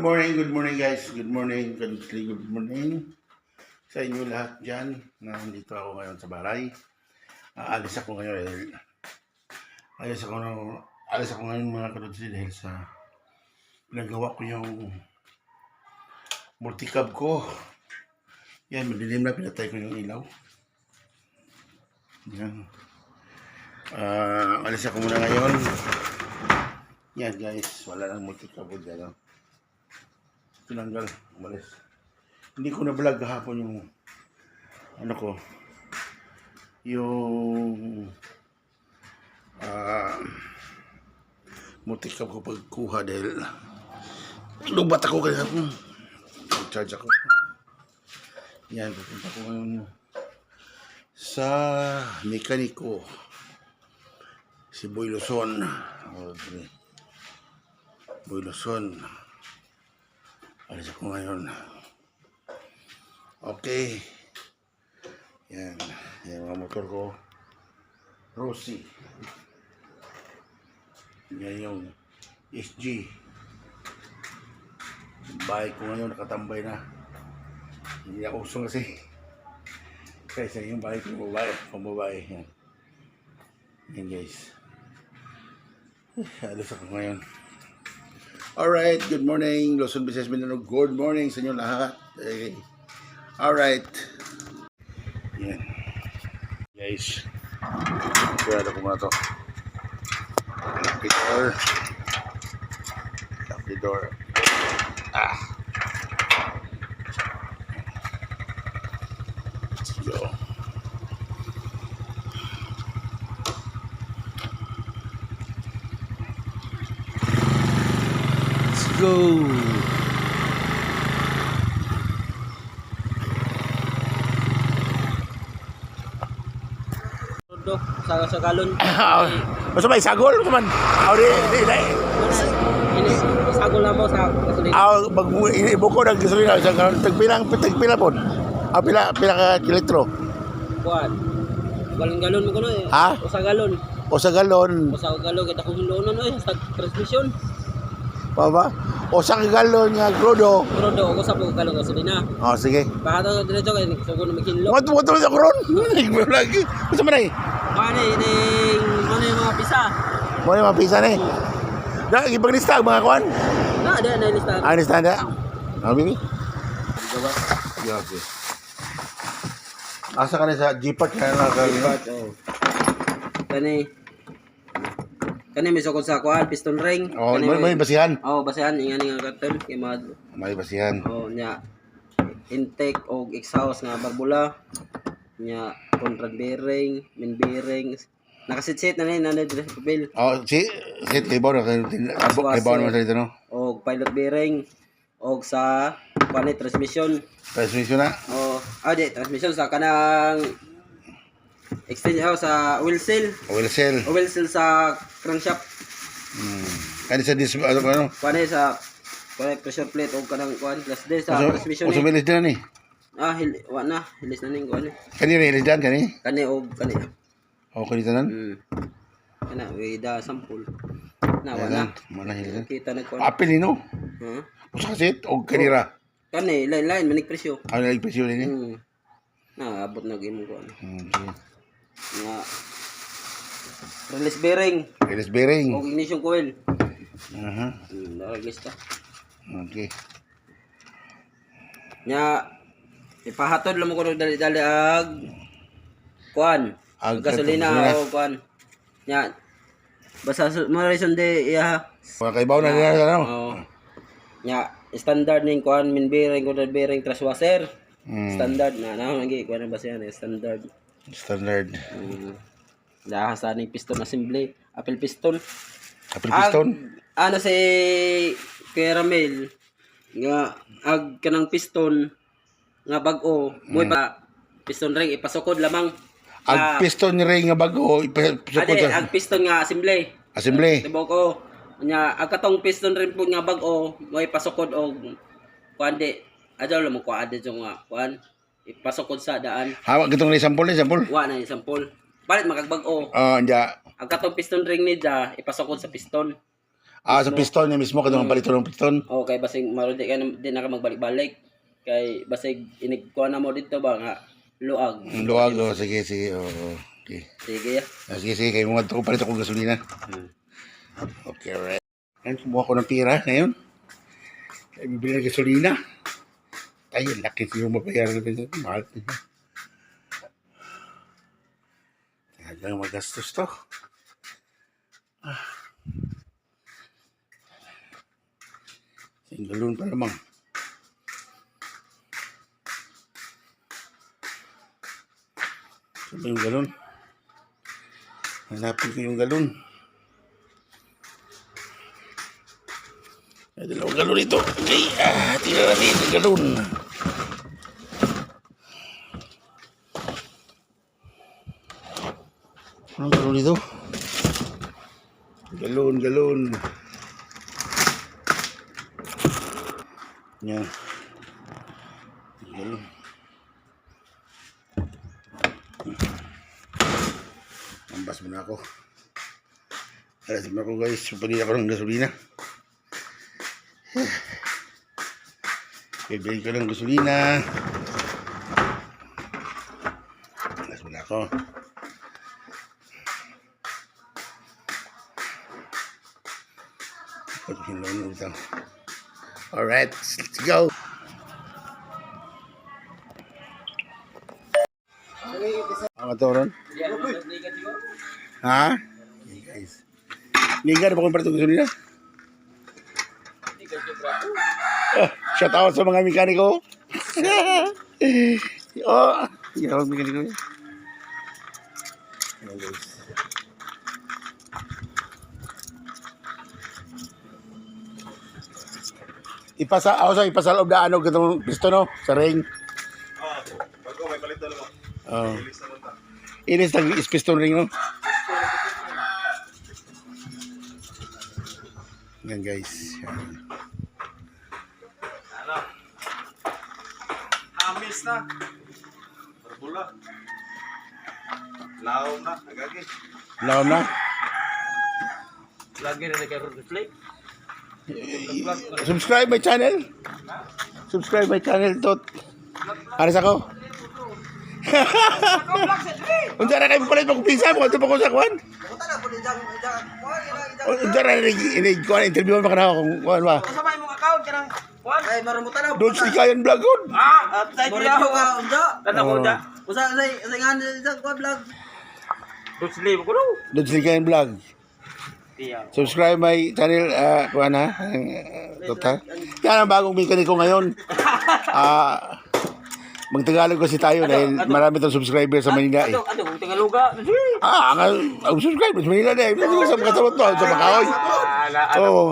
Morning, good morning guys. Good morning, good, good morning sa inyo lahat dyan na nandito ako ngayon sa bahay. Aalis ako ngayon dahil alis ako, ng, alis ako ngayon mga kadudsi dahil sa pinagawa ko yung multicab ko. Yan, madilim na pinatay ko yung ilaw. Yan. Ah, alis ako muna ngayon. Yan guys, wala nang multicab ko dyan. oh tinanggal, umalis. Hindi ko na vlog kahapon yung ano ko yung ah mutikap ko pagkuha dahil lubat ako kaya hmm, charge ako. Yan, pupunta ko ngayon sa mekaniko si Boy Luzon. O, Boy Luzon. Alis ako ngayon. Okay. Yan. Yan mga motor ko. Rossi. Yan yung SG. Bahay ko ngayon nakatambay na. Hindi ako usong kasi. Kaysa yung bahay ko babae. Pambabae. Yan. Yan guys. Alis ako ngayon. Alright, good morning, Luzon, Visayas, Mindanao. Good morning sa inyo lahat. Okay. Alright. Yan. Guys. Kaya ko muna to. Lock the door. Lock the door. Ah. Go. Rodo sa sa galon. Basta may sagol man. Aw di di di. Ini sagol na mo sa gasolina. Aw pag ibo ko nag gasolina sa karon tagpilang tagpila pod. Aw pila pila ka litro. Kuan. Galon-galon mo kuno eh. Ha? O sa galon. O sa galon, O sa galon kita kung hindoon no eh sa transmission. Pa ba? O sa galon nga crudo. Rodo ako sa pag galon gasolina. Oh sige. Bahato diretso kay sugo na makinlo. What what sa karon? Lagi. Basta ay. Kuan eh ning ano yung mga pisa. Mo ni mapisa ni. Da ipaglista mga. Na ada na lista. Ah, ni standa. Ah, bibi. Diba? Grabe. Asa ka na sa G-Park kaya na ka Oh. Kani Kani may sukod sa kuan piston ring. Oh, may, may basihan. Oh, basehan ingani nga karton kay mga May basihan. Oh, nya intake og exhaust nga barbula nya contract bearing, main bearing. Nakasit-sit na dire sa papel. Oh, si si Tibaw na kay abo kay Tibaw naman sa dito no. Og pilot bearing og sa kuan transmission. Transmission na. Oh, ah di transmission sa kanang extension sa wheel seal. Oil cell. O wheel seal sa crankshaft. Hmm. Kani sa dis ano ano. Kuan eh sa kuan pressure plate og kanang kuan plus D sa Uso transmission uso bilis din ni. Ah, hil, wa na, hilis na ning kuan. Kani bilis dan kani. Kani og kani. O kani tanan. Mm. Kana we da sample. Na wala. Mana hilis. Kita na kuan. Apil nino. Ha? Usa kasit og kanira. Kani line manik presyo. Ano lang presyo ni. Mm. Na abot na gimo kuan. Hmm. Nga release bearing Bilis bearing. og ignition coil. Aha. Mm, na-release ta. Okay. Nya ipahatod lang mo ko dali-dali ag kuan. Ag- gasolina o kuan. Nya basta mo reason de iya. Mga kaibaw na nila ano. Oh. Nya standard ning kuan min bearing ko bearing trash washer. Hmm. Standard na na lagi kuan ba siya eh, standard. Standard. Mm. Dahil sa ning piston assembly, apple piston. Apil piston. Ag, ano si caramel nga ag kanang piston nga bag-o mo pa piston ring ipasukod lamang. Ag Ah, piston ring nga bago ipasukod ade, ag piston nga assembly. assembly. Tibo ko nya ag katong piston ring po nga bag-o mo ipasukod og kuan di adlaw lang mo kuan di nga kuan ipasukod sa daan. Hawak gitong ni sample ni sample. Wa na yung sampol. Palit makagbag-o. Ah, anja. Ang katong piston ring ni ja ipasukod sa piston. Ah, sa piston niya mismo, kadang mm. palito ng piston. O kay basig marudi ka na, di na ka magbalik-balik. Kay basig inigkuha na mo dito ba nga luag. Ang luwag, oh, sige, sige, oh, oh. Okay. Sige ya. Ah, sige, sige, kayo mga ko palito kong gasolina. Hmm. Okay, alright. Ngayon, kumuha ko ng pira ngayon. Kaya bibili ng gasolina. Ay, laki siya mabayaran na ito. Mahal na siya. Talagang magastos to. Ah. Yung galon pa namang. Saan ba yung galon? Hanapin ko yung galon. May dalawang galon ito. Okay, ah, tingnan natin ang galon. Anong galon ito? Galon, galon. Yan. Galon. Ambas mo na ako. Alas mo na ako guys. Pagin ako ng gasolina. Bibili ko ng gasolina. Alas mo na ako. Pagkin lang yung utang. Alright, let's go. Ang atoron? Ha? Na ba kung para ito gasolina? Ah, shout out sa mga mekaniko. oh, mga mekaniko. Ayan, guys. Ipasa, ako sa ipasa loob na ano, gatong pisto no, sa ring. Ah, bago may palit dalawa. Oh. Inis is piston ring no. Yan guys. Hamis na. Barbula. Lao na, agagi. Laon na. Lagi na nagka-reflect. Subscribe my channel. Subscribe my channel tot. Aras ako. Unsa na kayo palit magpisa mo ito pa ko sa kwan? Unsa na ni ni kwan interview mo kana kung kwan ba? Sabay mong account kanang Juan. Ay, marambutan na. Don't see kayan vlog good. Ah, at sa Morito ka, unja. Kata ko Oh. da. Usa sa sa nga sa ko vlog. Don't sleep ko no. Don't see kayan vlog. Subscribe my channel uh, kuan ha. Uh, tota. Yan ang bagong mekaniko ngayon. Ah Magtagalog kasi tayo dahil marami tayong subscriber sa Manila eh. Ano, ano, kung Tagaluga. Ah, ang, ang subscribers Manila na eh. Hindi sa makasabot to, sa Makaoy. Oo.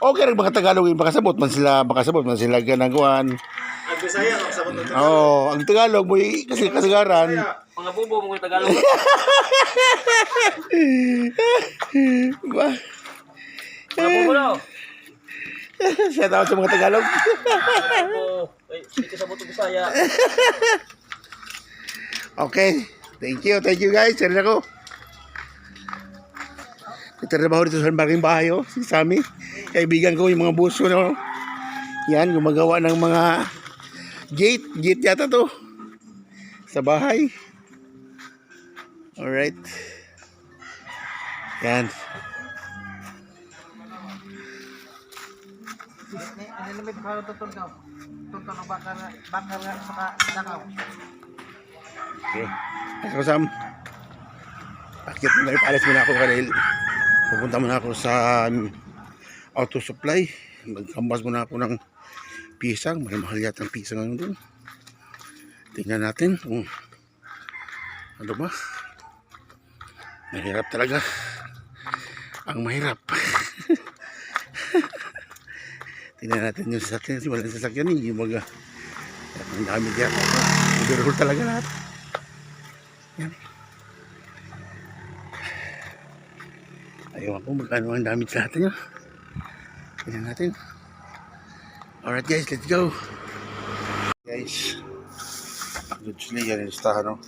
Okay rin mga Tagalog yung makasabot man sila, makasabot man sila ganagawan. Nagbisaya ako sa mundo. Oo, oh, ang Tagalog mo kasi kasagaran. Mga bubo mong Tagalog. Mga bubo no. Shout out sa mga Tagalog. Ay, dito sa Butong Bisaya. Okay. Thank you, thank you guys. Yan ako. Nagtatrabaho dito sa baking bahay, oh, si Sammy. Kaibigan ko yung mga buso, no? Yan, gumagawa ng mga gate. Gate yata to. Sa bahay. Alright. Yan. Limit ka tutun ka? Tutun ang bakar bakar sa dakaw. Okay. Ako Sam. Akit mo na ipalas muna ako dahil pupunta muna ako sa um, auto supply. Magkambas muna ako ng pisang. May mahal yata ang pisang ano doon. Tingnan natin kung ano ba. Mahirap talaga. Ang mahirap. Tingnan natin yung sasakyan kasi walang sasakyan eh. Yung mga ang dami yata. Overhaul talaga lahat. Yan. Ayaw ako magkano ang damage sa atin yun. Tignan natin. Alright guys, let's go. Guys, actually yan yung listahan no.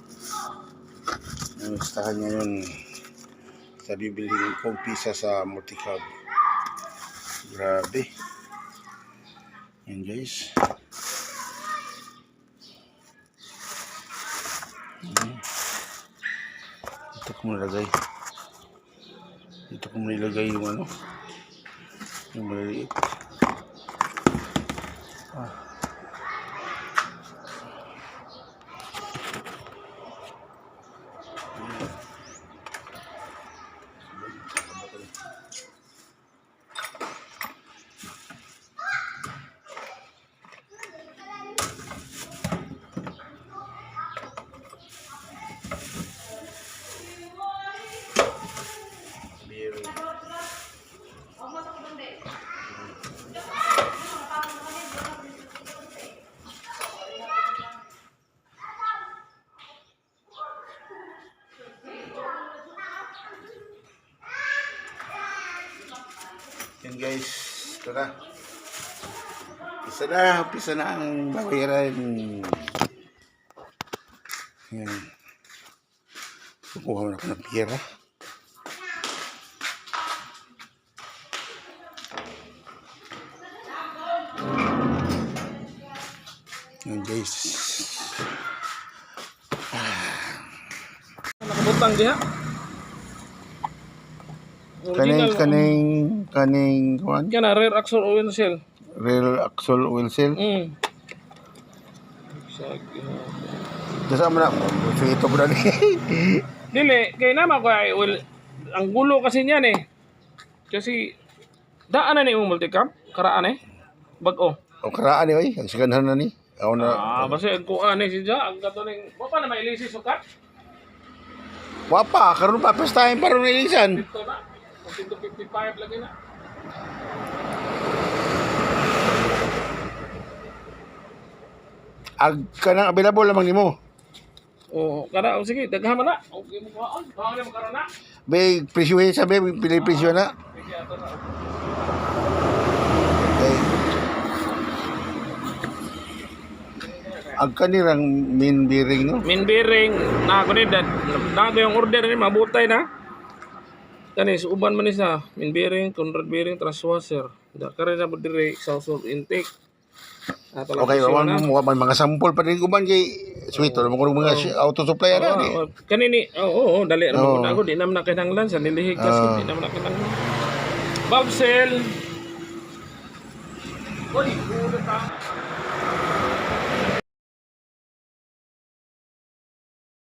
Yung listahan niya yun sa bibili ng kong pisa sa multi-club. Grabe. Yan guys. Hmm. Dito ko nilagay. Dito ko nilagay yung ano. Yung maliliit. Yan guys, ito na. Isa na, umpisa na ang bawiran. Yan. Kukuha na ako ng pera. Yan guys. Nakabutang diha. Kaning, Original. kaning, kaning, kuhan, Kana rare axle oil cell. real axle oil seal. Mm. Dasa mo na, so ito mo na Dili, kay nama ko ay oil. Ang gulo kasi niyan eh. Kasi daan na ni imong multicam, karaan eh. Bag-o. O karaan ni, oy. Ang siganhan na ni. Ako na, Ah, basta ang kuan eh siya, ang gato ning, wa pa na may lisi sukat. wapa, karon pa, time pa rin nailisan. Dito na. 155 lagi na. Ag ka nang available lamang nimo. Oo, kada oh, sige, daghan man na. Okay mo kuan. Bawang mo karon na. Bay, presyo eh, sabi, pili presyo na. Okay. Ag kanirang main bearing, no? Min bearing na ako ni dad. Na yung order ni mabutay na. Kani uban man ni sa min bearing, Conrad bearing, transwasher. Da kare na bud dire exhaust intake. Ah, tala Okay, na. mo, wawan mga sample pa rin kuman kay sweet, or mga mga si- auto supply na. di. Oh, kani ni oo, oh, oh, dali ra mo ako di naman na kinahanglan sa nilihig kasi Oo. di naman na kinahanglan. Bulb cell. Oy.